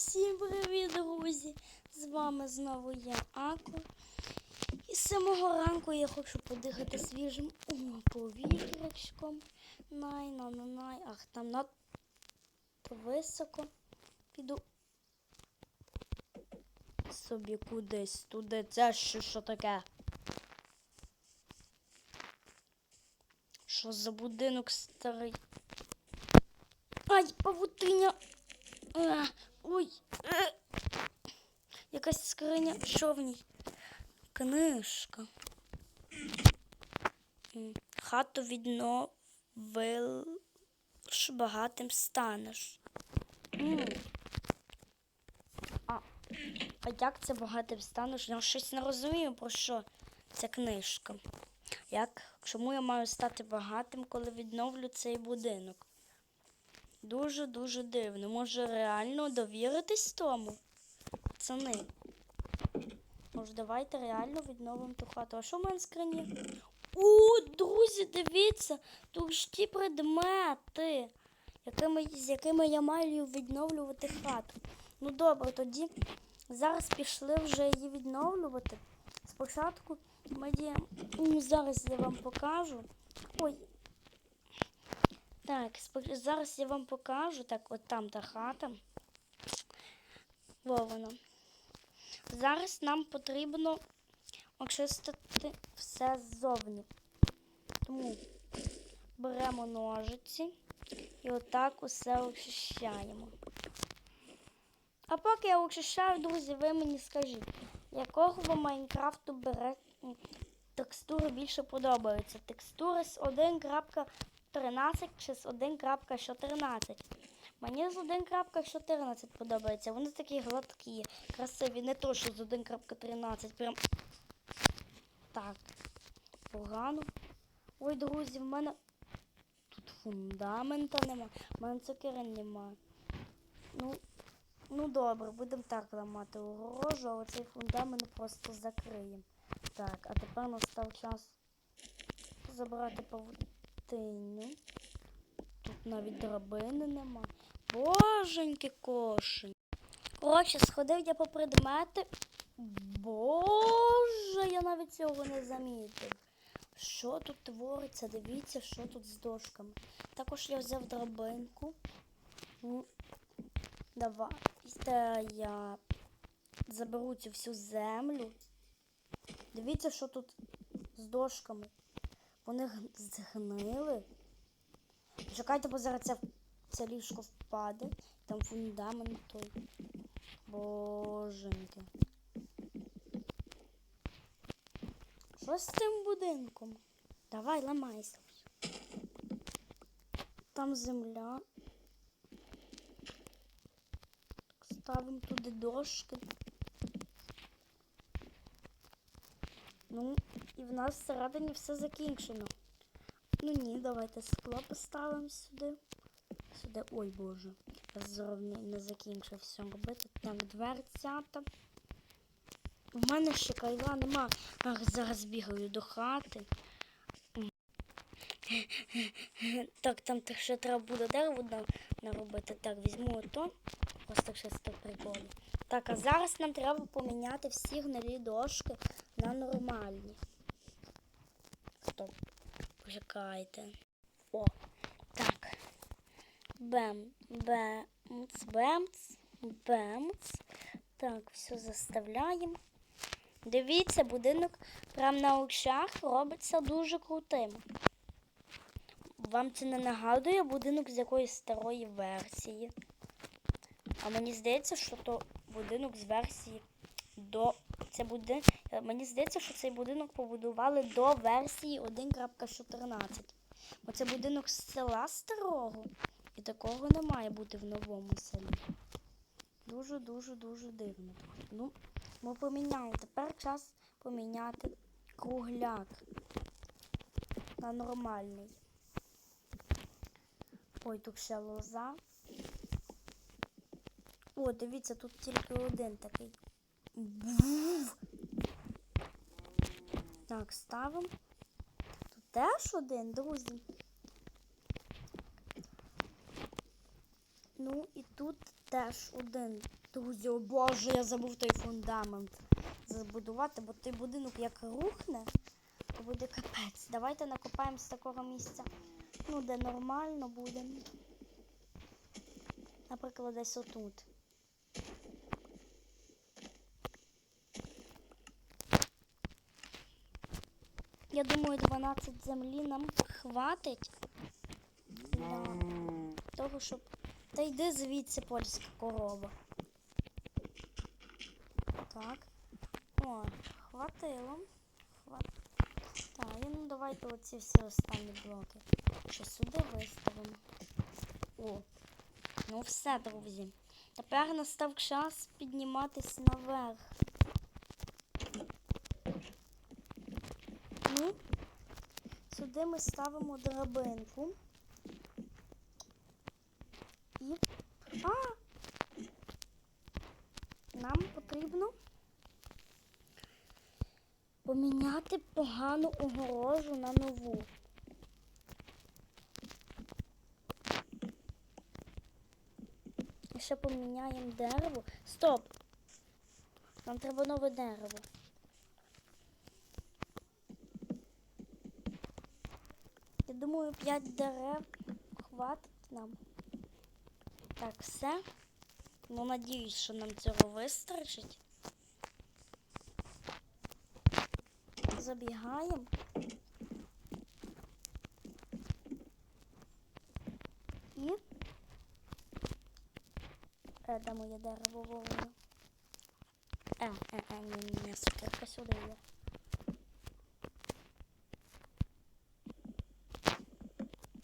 всім привіт, друзі! З вами знову я, Ако. І з самого ранку я хочу подихати свіжим повітрячком. Най, на, на, най. Ах, там надто високо. Піду собі кудись туди. Це що, що таке? Що за будинок старий? Ай, павутиня. Ой. Е. Якась скриня. Що в ній? Книжка. Хату відновиш, багатим станеш. А, а як це багатим станеш? Я щось не розумію, про що ця книжка. Як, чому я маю стати багатим, коли відновлю цей будинок? Дуже-дуже дивно. Може реально довіритись тому? Пацани. Може, давайте реально відновимо ту хату. А що в мене скрині? О, друзі, дивіться, тут ж ті предмети, якими, з якими я маю відновлювати хату. Ну добре, тоді зараз пішли вже її відновлювати. Спочатку ми. Ну, зараз я вам покажу. Ой, так, зараз я вам покажу. Так, от там та хата. Во вона. Зараз нам потрібно очистити все ззовні. Тому беремо ножиці і отак усе очищаємо. А поки я очищаю, друзі, ви мені скажіть, якого ви Майнкрафту бере текстури більше подобаються? Текстури з 1.13 чи з 1.14? Мені з 1.14 подобається. Вони такі гладкі, красиві, не то, що з 1.13. Прям так. Погано. Ой, друзі, в мене тут фундамента нема. В мене цукерин нема. Ну, ну добре, будемо так ламати огорожу, а оцей фундамент просто закриємо. Так, а тепер настав час забрати павутиню. Тут навіть драбини нема. Боженьки кошень. Коротше, сходив я по предмети. Боже, я навіть цього не замітив. Що тут твориться? Дивіться, що тут з дошками. Також я взяв драбинку. Давайте я заберу цю всю землю. Дивіться, що тут з дошками. Вони згнили. Чекайте, бо зараз це, це ліжко впаде. Там фундамент той. Боженьки. Що з цим будинком? Давай, ламайся. Там земля. Ставимо туди дошки. Ну, і в нас всередині все закінчено. Ну ні, давайте скло поставимо сюди. Сюди. Ой боже. Я зробив не закінчив все робити. Так, дверцята. У мене ще кайла нема. Ах, зараз бігаю до хати. Так, там те- ще треба буде дерево на- наробити. Так, візьму ото. Ось так ще того приколу. Так, а зараз нам треба поміняти всі гнилі дошки на нормальні. Стоп. Почекайте. О, так. Бем, бемц, бемц, бемц. Так, все заставляємо. Дивіться, будинок прямо на очах робиться дуже крутим. Вам це не нагадує будинок з якоїсь старої версії. А мені здається, що то будинок з версії до. Це буде... е, Мені здається, що цей будинок побудували до версії 1.14. Бо це будинок з села старого. І такого не має бути в новому селі. Дуже-дуже дуже дивно. Ну, ми поміняли. Тепер час поміняти кругляк на нормальний. Ой, тут ще лоза. О, дивіться, тут тільки один такий. Так, ставимо. Тут теж один, друзі. Ну і тут теж один. Друзі, о боже, я забув той фундамент забудувати, бо той будинок як рухне, то буде капець. Давайте накопаємо з такого місця, ну, де нормально буде. Наприклад, десь отут. Я думаю, 12 землі нам хватить для того, щоб. Та йди звідси польська корова. Так. О, хватило. Хват... Так, і ну давайте оці всі останні блоки. Ще сюди виставимо. О. Ну все, друзі. Тепер настав час підніматись наверх. Ну, сюди ми ставимо драбинку. І. А! Нам потрібно поміняти погану огорожу на нову. Ще поміняємо дерево. Стоп! Нам треба нове дерево. Думаю, 5 дерев хватить нам. Так, все. Ну, надіюсь, що нам цього вистачить. Забігаємо. І. Е, де моє дерево вовно? Е, е, е, ні, ні, ні, сукерка сюди є.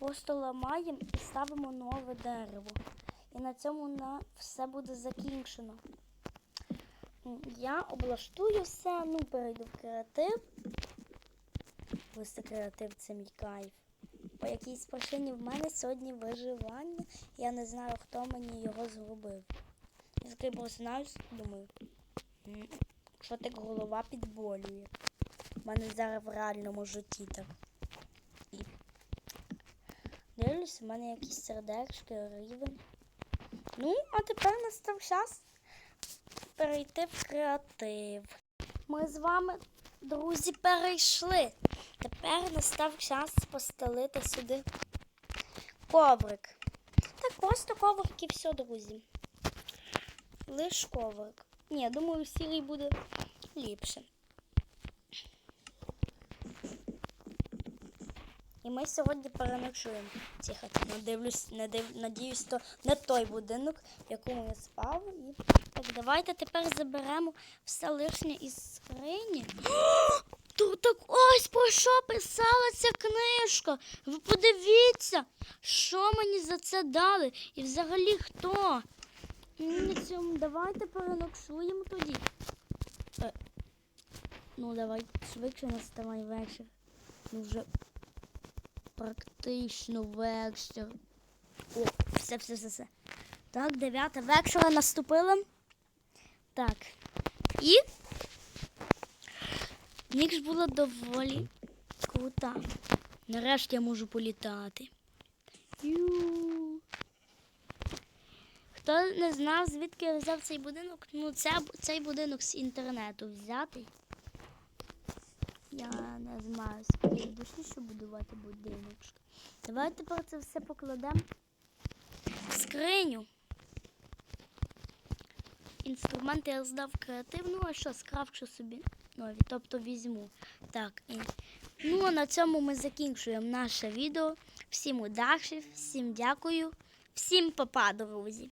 Просто ламаємо і ставимо нове дерево. І на цьому на все буде закінчено. Я облаштую все, ну перейду в креатив. Просто креатив це мій кайф. По якійсь причині в мене сьогодні виживання. Я не знаю, хто мені його зробив. Я такий просинаюсь, думаю, «М, що так голова підболює. У мене зараз в реальному житті так. І у мене якісь сердечки, рівень. Ну, а тепер настав час перейти в креатив. Ми з вами, друзі, перейшли. Тепер настав час постелити сюди коврик. Так, просто коврик і все, друзі. Лиш коврик. Ні, думаю, сірий буде ліпше. І ми сьогодні переночуємо цій. Надивлюсь, надив, надіюсь, то не той будинок, в якому я спав. І... Так, давайте тепер заберемо все лишнє із скрині. Тут так ось про що писала ця книжка. Ви подивіться, що мені за це дали. І взагалі хто? Ну, на цьому давайте переночуємо тоді. Е, ну, давай швидше наставай вечір. Ну вже практично вечір. О, все, все, все, все. Так, дев'ята вечора наступила. Так. І ніч була доволі крута. Нарешті я можу політати. Ю. Хто не знав, звідки я взяв цей будинок? Ну, це, цей будинок з інтернету взятий. Я не знаю, з душі, що будувати будиночки. Давайте тепер це все покладемо в скриню. Інструменти я здав креативну, а що скрафчу собі нові, тобто візьму. Так, і... ну а на цьому ми закінчуємо наше відео. Всім удачі, всім дякую, всім папа, друзі.